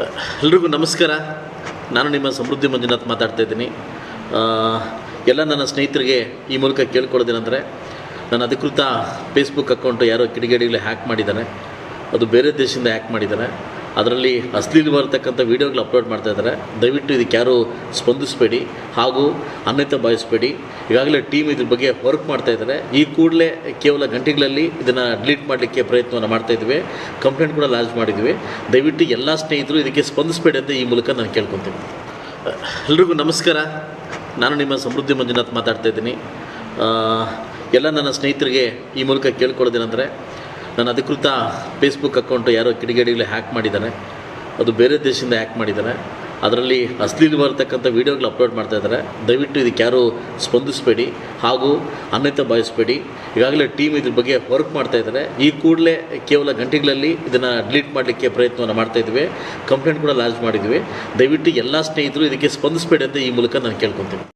ಎಲ್ರಿಗೂ ನಮಸ್ಕಾರ. ನಾನು ನಿಮ್ಮ ಸಮೃದ್ಧಿ ಮಂಜುನಾಥ್ ಮಾತಾಡ್ತಾ ಇದ್ದೀನಿ. ಎಲ್ಲ ನನ್ನ ಸ್ನೇಹಿತರಿಗೆ ಈ ಮೂಲಕ ಕೇಳ್ಕೊಳ್ಳೋದೇನೆಂದರೆ, ನನ್ನ ಅಧಿಕೃತ ಫೇಸ್ಬುಕ್ ಅಕೌಂಟು ಯಾರೋ ಕಿಡಿಗೇಡಿಗಳು ಹ್ಯಾಕ್ ಮಾಡಿದ್ದಾರೆ. ಅದು ಬೇರೆ ದೇಶದಿಂದ ಹ್ಯಾಕ್ ಮಾಡಿದ್ದಾರೆ. ಅದರಲ್ಲಿ ಅಶ್ಲೀಲ ಬರತಕ್ಕಂಥ ವೀಡಿಯೋಗಳು ಅಪ್ಲೋಡ್ ಮಾಡ್ತಾ ಇದ್ದಾರೆ. ದಯವಿಟ್ಟು ಇದಕ್ಕೆ ಯಾರು ಸ್ಪಂದಿಸಬೇಡಿ ಹಾಗೂ ಅನ್ಯತೆ ಭಾವಿಸಬೇಡಿ. ಈಗಾಗಲೇ ಟೀಮ್ ಇದ್ರ ಬಗ್ಗೆ ವರ್ಕ್ ಮಾಡ್ತಾ ಇದ್ದಾರೆ. ಈ ಕೂಡಲೇ ಕೇವಲ ಗಂಟೆಗಳಲ್ಲಿ ಇದನ್ನು ಡಿಲೀಟ್ ಮಾಡಲಿಕ್ಕೆ ಪ್ರಯತ್ನವನ್ನು ಮಾಡ್ತಾ ಇದ್ವಿ ಕಂಪ್ಲೇಂಟ್ ಕೂಡ ಲಾಂಚ್ ಮಾಡಿದ್ವಿ ದಯವಿಟ್ಟು ಎಲ್ಲ ಸ್ನೇಹಿತರು ಇದಕ್ಕೆ ಸ್ಪಂದಿಸಬೇಡಿ ಅಂತ ಈ ಮೂಲಕ ನಾನು ಕೇಳ್ಕೊತೀನಿ. ಎಲ್ರಿಗೂ ನಮಸ್ಕಾರ. ನಾನು ನಿಮ್ಮ ಸಮೃದ್ಧಿ ಮಂಜುನಾಥ್ ಮಾತಾಡ್ತಾ ಇದ್ದೀನಿ. ಎಲ್ಲ ನನ್ನ ಸ್ನೇಹಿತರಿಗೆ ಈ ಮೂಲಕ ಕೇಳ್ಕೊಳ್ಳೋದೇನೆಂದರೆ ನನ್ನ ಅಧಿಕೃತ ಫೇಸ್ಬುಕ್ ಅಕೌಂಟು ಯಾರೋ ಕಿಡಿಗೇಡಿಗಳು ಹ್ಯಾಕ್ ಮಾಡಿದ್ದಾರೆ ಅದು ಬೇರೆ ದೇಶದಿಂದ ಹ್ಯಾಕ್ ಮಾಡಿದ್ದಾರೆ ಅದರಲ್ಲಿ ಅಶ್ಲೀಲ ಬರ್ತಕ್ಕಂಥ ವೀಡಿಯೋಗಳು ಅಪ್ಲೋಡ್ ಮಾಡ್ತಾ ಇದ್ದಾರೆ. ದಯವಿಟ್ಟು ಇದಕ್ಕೆ ಯಾರು ಸ್ಪಂದಿಸಬೇಡಿ ಹಾಗೂ ಅನ್ಯತೆ ಭಾವಿಸಬೇಡಿ. ಈಗಾಗಲೇ ಟೀಮ್ ಇದ್ರ ಬಗ್ಗೆ ವರ್ಕ್ ಮಾಡ್ತಾ ಇದ್ದಾರೆ. ಈ ಕೂಡಲೇ ಕೇವಲ ಗಂಟೆಗಳಲ್ಲಿ ಇದನ್ನು ಡಿಲೀಟ್ ಮಾಡಲಿಕ್ಕೆ ಪ್ರಯತ್ನವನ್ನು ಮಾಡ್ತಾ ಇದ್ವಿ ಕಂಪ್ಲೇಂಟ್ ಕೂಡ ಲಾಂಚ್ ಮಾಡಿದ್ವಿ ದಯವಿಟ್ಟು ಎಲ್ಲ ಸ್ನೇಹಿತರು ಇದಕ್ಕೆ ಸ್ಪಂದಿಸಬೇಡಿ ಅಂತ ಈ ಮೂಲಕ ನಾನು ಕೇಳ್ಕೊತೀನಿ.